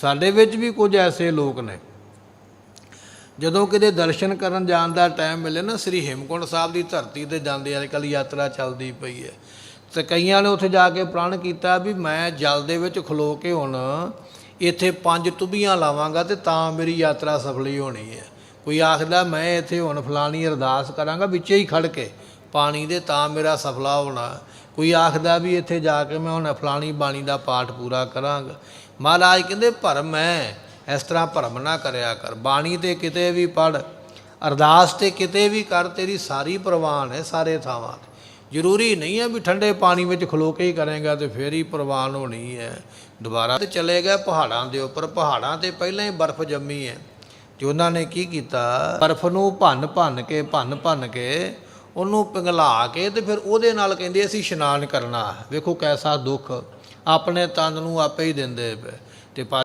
ਸਾਡੇ ਵਿੱਚ ਵੀ ਕੁਝ ਐਸੇ ਲੋਕ ਨੇ। ਜਦੋਂ ਕਿਤੇ ਦਰਸ਼ਨ ਕਰਨ ਜਾਣ ਦਾ ਟਾਈਮ ਮਿਲੇ ਨਾ, ਸ੍ਰੀ ਹੇਮਕੁੰਟ ਸਾਹਿਬ ਦੀ ਧਰਤੀ ਤੇ ਜਾਂਦੇ ਅੱਜ ਕੱਲ੍ਹ ਯਾਤਰਾ ਚੱਲਦੀ ਪਈ ਹੈ। ਤੇ ਕਈਆਂ ਨੇ ਉੱਥੇ ਜਾ ਕੇ ਪ੍ਰਣ ਕੀਤਾ ਵੀ ਮੈਂ ਜਲ ਦੇ ਵਿੱਚ ਖਲੋ ਕੇ ਹੁਣ ਇੱਥੇ ਪੰਜ ਤੁਬੀਆਂ ਲਾਵਾਂਗਾ ਤੇ ਤਾਂ ਮੇਰੀ ਯਾਤਰਾ ਸਫਲੀ ਹੋਣੀ ਹੈ। ਕੋਈ ਆਖਦਾ, ਮੈਂ ਇੱਥੇ ਹੁਣ ਫਲਾਣੀ ਅਰਦਾਸ ਕਰਾਂਗਾ, ਵਿੱਚੇ ਹੀ ਖੜ ਕੇ ਪਾਣੀ ਦੇ ਤਾਂ ਮੇਰਾ ਸਫਲਾ ਹੋਣਾ। ਕੋਈ ਆਖਦਾ ਵੀ ਇੱਥੇ ਜਾ ਕੇ ਮੈਂ ਹੁਣ ਫਲਾਣੀ ਬਾਣੀ ਦਾ ਪਾਠ ਪੂਰਾ ਕਰਾਂਗਾ। ਮਹਾਰਾਜ ਕਹਿੰਦੇ, ਭਰਮ ਹੈ। ਇਸ ਤਰ੍ਹਾਂ ਭਰਮ ਨਾ ਕਰਿਆ ਕਰ। ਬਾਣੀ ਤੇ ਕਿਤੇ ਵੀ ਪੜ ਅਰਦਾਸ ਤੇ ਕਿਤੇ ਵੀ ਕਰ, ਤੇਰੀ ਸਾਰੀ ਪ੍ਰਵਾਨ ਹੈ ਸਾਰੇ ਥਾਵਾਂ ਤੇ। ਜ਼ਰੂਰੀ ਨਹੀਂ ਹੈ ਵੀ ਠੰਡੇ ਪਾਣੀ ਵਿੱਚ ਖਲੋ ਕੇ ਹੀ ਕਰੇਗਾ ਤੇ ਫੇਰ ਹੀ ਪ੍ਰਵਾਨ ਹੋਣੀ ਹੈ। ਦੁਬਾਰਾ ਤੇ ਚਲੇ ਗਏ ਪਹਾੜਾਂ ਦੇ ਉੱਪਰ। ਪਹਾੜਾਂ ਤੇ ਪਹਿਲਾਂ ਹੀ ਬਰਫ਼ ਜੰਮੀ ਹੈ। ਤੇ ਉਹਨਾਂ ਨੇ ਕੀ ਕੀਤਾ? ਬਰਫ਼ ਨੂੰ ਭੰਨ ਭੰਨ ਕੇ ਭੰਨ ਭੰਨ ਕੇ ਉਹਨੂੰ ਪਿਘਲਾ ਕੇ ਤੇ ਫਿਰ ਉਹਦੇ ਨਾਲ ਕਹਿੰਦੇ ਅਸੀਂ ਇਸ਼ਨਾਨ ਕਰਨਾ। ਵੇਖੋ ਕੈਸਾ ਦੁੱਖ। ਆਪਣੇ ਤਨ ਨੂੰ ਆਪੇ ਹੀ ਦਿੰਦੇ ਪਏ। ਤੇ